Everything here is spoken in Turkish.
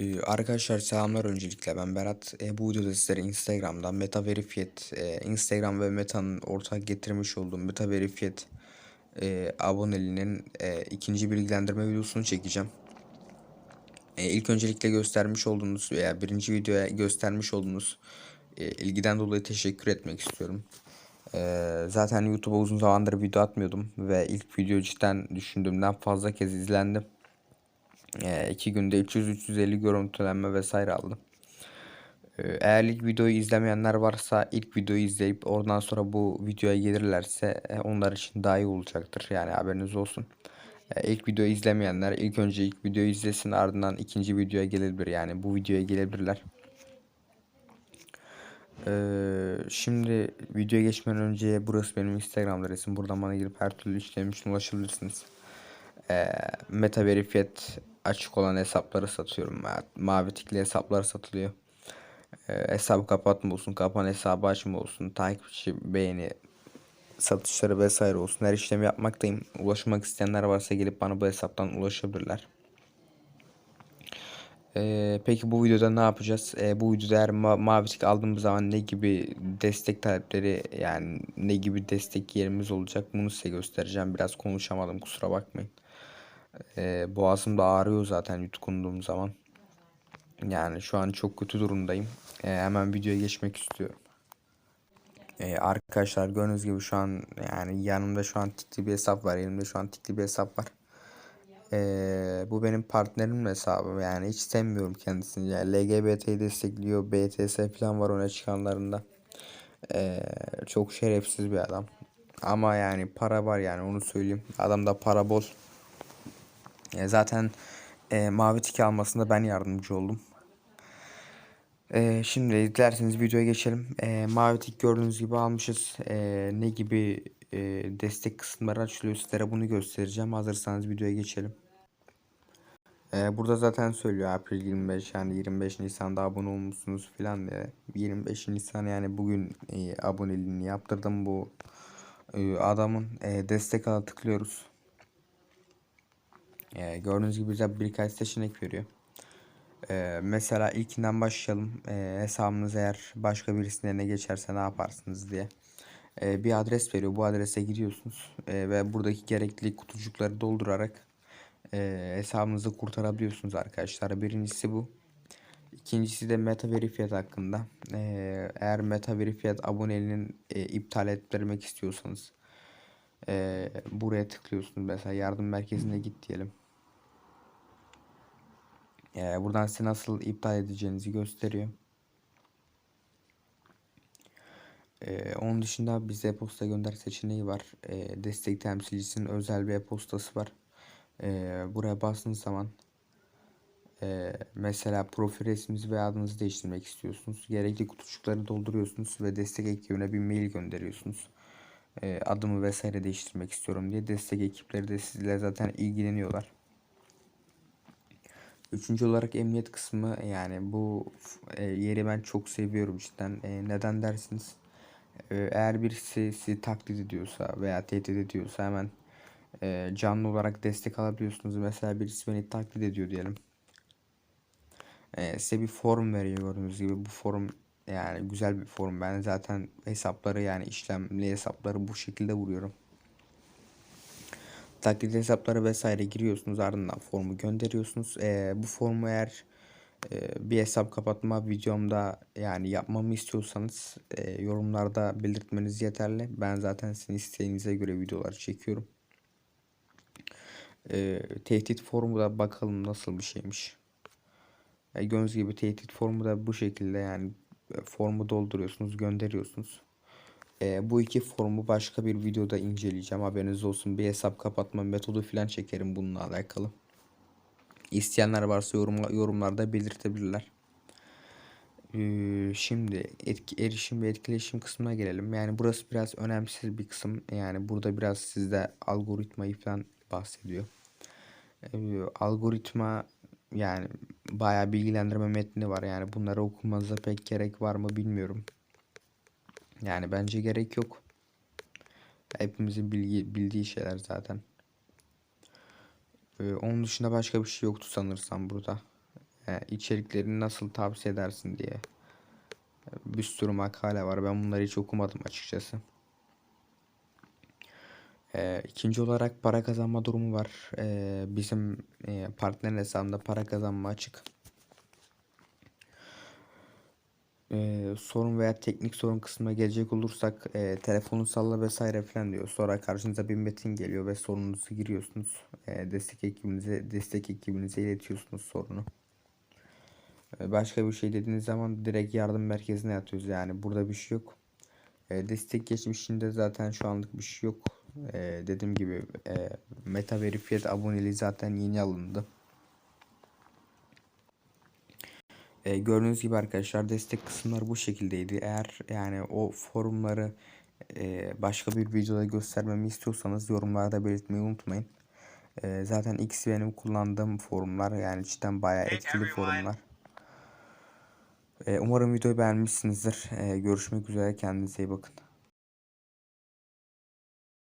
Ee, arkadaşlar selamlar öncelikle ben Berat. Ee, bu videoda sizlere Instagram'dan Meta Verifiyet, e, Instagram ve Meta'nın ortak getirmiş olduğu Meta Verifiyet e, aboneliğinin e, ikinci bilgilendirme videosunu çekeceğim. E, ilk öncelikle göstermiş olduğunuz veya birinci videoya göstermiş olduğunuz e, ilgiden dolayı teşekkür etmek istiyorum. E, zaten YouTube'a uzun zamandır video atmıyordum ve ilk video cidden düşündüğümden fazla kez izlendi. E, günde 300-350 görüntülenme vesaire aldım. E, eğer ilk videoyu izlemeyenler varsa ilk videoyu izleyip oradan sonra bu videoya gelirlerse e, onlar için daha iyi olacaktır. Yani haberiniz olsun. E, ilk videoyu izlemeyenler ilk önce ilk videoyu izlesin ardından ikinci videoya gelebilir. Yani bu videoya gelebilirler. Ee, şimdi videoya geçmeden önce burası benim Instagram adresim. Buradan bana girip her türlü işlem için ulaşabilirsiniz. Ee, Meta Verifiyet açık olan hesapları satıyorum. Ma- Mavi tikli hesaplar satılıyor. Ee, hesabı kapatma olsun, kapan hesabı açma olsun, takipçi, beğeni, satışları vesaire olsun. Her işlemi yapmaktayım. Ulaşmak isteyenler varsa gelip bana bu hesaptan ulaşabilirler. Ee, peki bu videoda ne yapacağız? Ee, bu videoda eğer ma mavi tik aldığımız zaman ne gibi destek talepleri yani ne gibi destek yerimiz olacak bunu size göstereceğim. Biraz konuşamadım kusura bakmayın. Ee, boğazım da ağrıyor zaten yutkunduğum zaman. Yani şu an çok kötü durumdayım. Ee, hemen videoya geçmek istiyorum. Ee, arkadaşlar gördüğünüz gibi şu an yani yanımda şu an tikli bir hesap var. Elimde şu an tikli bir hesap var. Ee, bu benim partnerim hesabı yani hiç sevmiyorum kendisini. Yani LGBT'yi destekliyor. BTS falan var öne çıkanlarında. Ee, çok şerefsiz bir adam. Ama yani para var yani onu söyleyeyim. Adamda para bol. E, zaten e, mavi tiki almasında ben yardımcı oldum. E, şimdi dilerseniz videoya geçelim. E, mavi tik gördüğünüz gibi almışız. E, ne gibi e, destek kısımları açılıyor sizlere bunu göstereceğim. Hazırsanız videoya geçelim. E, burada zaten söylüyor April 25 yani 25 Nisan'da abone olmuşsunuz filan diye. 25 Nisan yani bugün e, aboneliğini yaptırdım bu e, adamın e, destek ala tıklıyoruz. E, gördüğünüz gibi bize birkaç seçenek veriyor. E, mesela ilkinden başlayalım. E, hesabınız eğer başka birisinin eline geçerse ne yaparsınız diye. E, bir adres veriyor. Bu adrese gidiyorsunuz e, ve buradaki gerekli kutucukları doldurarak e, hesabınızı kurtarabiliyorsunuz arkadaşlar. Birincisi bu. İkincisi de meta verifiyat hakkında. E, eğer meta verifiyat aboneliğinin e, iptal ettirmek istiyorsanız e, buraya tıklıyorsunuz. Mesela yardım merkezine git diyelim. E, buradan size nasıl iptal edeceğinizi gösteriyor. Ee, onun dışında bize e-posta gönder seçeneği var. Ee, destek temsilcisinin özel bir e-postası var. Ee, buraya bastığınız zaman e, mesela profil resminizi ve adınızı değiştirmek istiyorsunuz. Gerekli kutucukları dolduruyorsunuz ve destek ekibine bir mail gönderiyorsunuz. Ee, adımı vesaire değiştirmek istiyorum diye destek ekipleri de sizle zaten ilgileniyorlar. Üçüncü olarak emniyet kısmı yani bu e, yeri ben çok seviyorum cidden. E, neden dersiniz? E, eğer birisi sizi taklit ediyorsa veya tehdit ediyorsa hemen canlı olarak destek alabiliyorsunuz. Mesela birisi beni taklit ediyor diyelim. Size bir forum veriyor gördüğünüz gibi. Bu forum yani güzel bir forum. Ben zaten hesapları yani işlemli hesapları bu şekilde vuruyorum. Taklit hesapları vesaire giriyorsunuz ardından formu gönderiyorsunuz. E, bu formu eğer e, bir hesap kapatma videomda yani yapmamı istiyorsanız e, yorumlarda belirtmeniz yeterli. Ben zaten sizin isteğinize göre videolar çekiyorum. E, tehdit formu da bakalım nasıl bir şeymiş. E, gördüğünüz gibi tehdit formu da bu şekilde yani formu dolduruyorsunuz gönderiyorsunuz. E, bu iki formu başka bir videoda inceleyeceğim. Haberiniz olsun. Bir hesap kapatma metodu falan çekerim bununla alakalı. İsteyenler varsa yorum, yorumlarda belirtebilirler. Ee, şimdi etki, erişim ve etkileşim kısmına gelelim. Yani burası biraz önemsiz bir kısım. Yani burada biraz sizde algoritmayı falan bahsediyor. Ee, algoritma yani bayağı bilgilendirme metni var. Yani bunları okumanıza pek gerek var mı bilmiyorum. Yani bence gerek yok. Hepimizin bilgi, bildiği şeyler zaten. Ee, onun dışında başka bir şey yoktu sanırsam burada. e, içeriklerini nasıl tavsiye edersin diye. Bir sürü makale var. Ben bunları hiç okumadım açıkçası. Ee, ikinci olarak para kazanma durumu var. Ee, bizim e, partnerin hesabında para kazanma açık. Ee, sorun veya teknik sorun kısmına gelecek olursak e, telefonu salla vesaire falan diyor. Sonra karşınıza bir metin geliyor ve sorununuzu giriyorsunuz. E, destek ekibinize destek ekibinize iletiyorsunuz sorunu. E, başka bir şey dediğiniz zaman direkt yardım merkezine yatıyoruz. Yani burada bir şey yok. E, destek geçmişinde zaten şu anlık bir şey yok. E, dediğim gibi e, Meta Verified aboneliği zaten yeni alındı. E, gördüğünüz gibi arkadaşlar destek kısımları bu şekildeydi. Eğer yani o forumları e, başka bir videoda göstermemi istiyorsanız yorumlarda belirtmeyi unutmayın. E, zaten X benim kullandığım forumlar yani cidden bayağı etkili forumlar. E, umarım videoyu beğenmişsinizdir. E, görüşmek üzere kendinize iyi bakın.